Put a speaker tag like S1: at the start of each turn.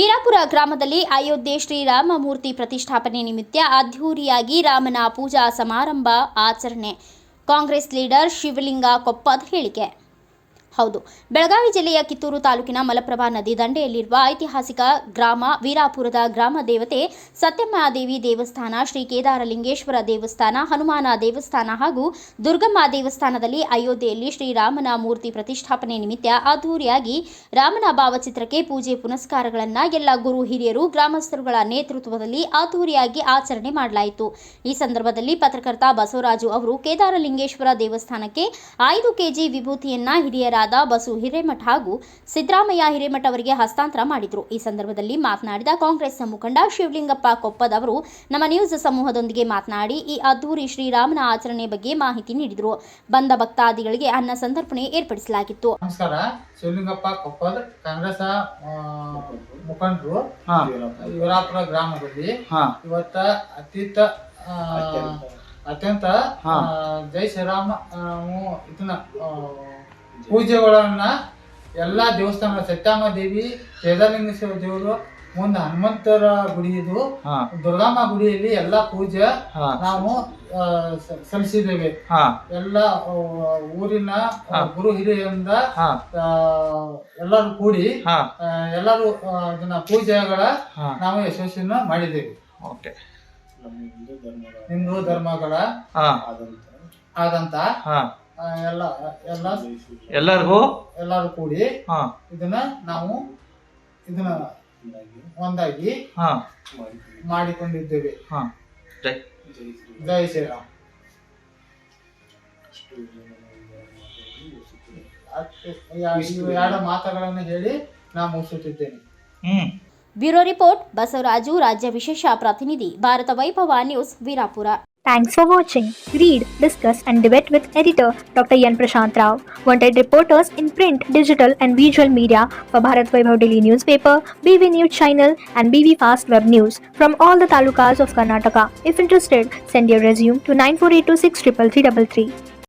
S1: ವೀರಾಪುರ ಗ್ರಾಮದಲ್ಲಿ ಅಯೋಧ್ಯೆ ಶ್ರೀರಾಮ ಮೂರ್ತಿ ಪ್ರತಿಷ್ಠಾಪನೆ ನಿಮಿತ್ತ ಅದ್ಧೂರಿಯಾಗಿ ರಾಮನ ಪೂಜಾ ಸಮಾರಂಭ ಆಚರಣೆ. ಕಾಂಗ್ರೆಸ್ ಲೀಡರ್ ಶಿವಲಿಂಗ ಕೊಪ್ಪದ್ ಹೇಳಿಕೆ. ಹೌದು. ಬೆಳಗಾವಿ ಜಿಲ್ಲೆಯ ಕಿತ್ತೂರು ತಾಲೂಕಿನ ಮಲಪ್ರಭಾ ನದಿ ದಂಡೆಯಲ್ಲಿರುವ ಐತಿಹಾಸಿಕ ಗ್ರಾಮ ವೀರಾಪುರದ ಗ್ರಾಮ ದೇವತೆ ಸತ್ಯಮಾದೇವಿ ದೇವಸ್ಥಾನ, ಶ್ರೀ ಕೇದಾರಲಿಂಗೇಶ್ವರ ದೇವಸ್ಥಾನ, ಹನುಮಾನ ದೇವಸ್ಥಾನ ಹಾಗೂ ದುರ್ಗಮ್ಮ ದೇವಸ್ಥಾನದಲ್ಲಿ ಅಯೋಧ್ಯೆಯಲ್ಲಿ ಶ್ರೀರಾಮನ ಮೂರ್ತಿ ಪ್ರತಿಷ್ಠಾಪನೆ ನಿಮಿತ್ತ ಅದ್ದೂರಿಯಾಗಿ ರಾಮನ ಭಾವಚಿತ್ರಕ್ಕೆ ಪೂಜೆ ಪುನಸ್ಕಾರಗಳನ್ನು ಎಲ್ಲ ಗುರು ಹಿರಿಯರು, ಗ್ರಾಮಸ್ಥರುಗಳ ನೇತೃತ್ವದಲ್ಲಿ ಅದ್ದೂರಿಯಾಗಿ ಆಚರಣೆ ಮಾಡಲಾಯಿತು. ಈ ಸಂದರ್ಭದಲ್ಲಿ ಪತ್ರಕರ್ತ ಬಸವರಾಜು ಅವರು ಕೇದಾರಲಿಂಗೇಶ್ವರ ದೇವಸ್ಥಾನಕ್ಕೆ ಐದು ಕೆಜಿ ವಿಭೂತಿಯನ್ನ ಹಿರಿಯರಾದ ಬಸು ಹಿರೇಮಠ ಹಾಗೂ ಸಿದ್ದರಾಮಯ್ಯ ಹಿರೇಮಠ ಅವರಿಗೆ ಹಸ್ತಾಂತರ ಮಾಡಿದರು. ಈ ಸಂದರ್ಭದಲ್ಲಿ ಮಾತನಾಡಿದ ಕಾಂಗ್ರೆಸ್ ಮುಖಂಡ ಶಿವಲಿಂಗಪ್ಪ ಕೊಪ್ಪದ್ ಅವರು ನಮ್ಮ ನ್ಯೂಸ್ ಸಮೂಹದೊಂದಿಗೆ ಮಾತನಾಡಿ ಈ ಅದ್ದೂರಿ ಶ್ರೀರಾಮನ ಆಚರಣೆ ಬಗ್ಗೆ ಮಾಹಿತಿ ನೀಡಿದರು. ಬಂದ ಭಕ್ತಾದಿಗಳಿಗೆ ಅನ್ನ ಸಂತರ್ಪಣೆ ಏರ್ಪಡಿಸಲಾಗಿತ್ತು.
S2: ನಮಸ್ಕಾರ. ಶಿವಲಿಂಗಪ್ಪ ಕೊಪ್ಪದ್ ಕಾಂಗ್ರೆಸ್ ಮುಖಂಡರು ಇವರಾಪುರ ಗ್ರಾಮದಲ್ಲಿ ಇವತ್ತ ಅತೀತ ಅತ್ಯಂತ. ಜೈ ಶ್ರೀರಾಮ ಇದನ್ನ ಪೂಜೆಗಳನ್ನ ಎಲ್ಲಾ ದೇವಸ್ಥಾನ ಸತ್ಯಾಮ ದೇವಿ ಕೇದಾರಲಿಂಗೇಶ್ವರ ದೇವರು ಮುಂದೆ ಹನುಮಂತರ ಗುಡಿ ಇದು. ದುರ್ಗಾಮ್ಮ ಗುಡಿಯಲ್ಲಿ ಎಲ್ಲಾ ಪೂಜೆ
S3: ಹಾ.
S2: ನಾವು ಸಲ್ಲಿಸಿದ್ದೇವೆ.
S3: ಹಾ.
S2: ಎಲ್ಲ ಊರಿನ ಗುರು ಹಿರಿಯರಿಂದ
S3: ಹಾ.
S2: ಎಲ್ಲರೂ ಕೂಡಿ
S3: ಹಾ.
S2: ಎಲ್ಲರೂ ಅದನ್ನ ಇದನ್ನ ಪೂಜೆಗಳ
S3: ಹಾ.
S2: ನಾವು ಯಶಸ್ವಿನ ಮಾಡಿದ್ದೇವೆ.
S3: ಓಕೆ.
S2: ಹಿಂದೂ ಧರ್ಮಗಳ
S3: ಹಾ.
S2: ಆದಂತ ಎಲ್ಲ ಎಲ್ಲ
S3: ಎಲ್ಲರಿಗೂ?
S2: ಎಲ್ಲರೂ ಕೂಡಿ
S3: ಹಾ.
S2: ಇದನ್ನ ನಾವು ಇದನ್ನ ಒಂದಾಗಿ
S3: ಹಾ.
S2: ಮಾಡಿಕೊಂಡಿದ್ದೇವೆ.
S3: ಹಾ. ಜೈ.
S2: ಜೈ ಶ್ರೀರಾಮ್. ಎರಡು ಮಾತುಗಳನ್ನು ಹೇಳಿ ನಾ ಮುಗಿಸುತ್ತಿದ್ದೇನೆ.
S3: ಹ್ಮ್.
S1: ಬ್ಯೂರೋ ರಿಪೋರ್ಟ್ ಬಸವರಾಜು ರಾಜ್ಯ ವಿಶೇಷ ಪ್ರತಿನಿಧಿ Bharata Vaibhava news Veerapura
S4: Thanks for watching. Read, discuss, and debate with editor Dr. Yan Prashant Rao. Wanted reporters in print, digital, and visual media for Bharat Vaibhav Daily newspaper, BV News channel, and BV Fast Web News from all the talukas of Karnataka. If interested, send your resume to 9482633333.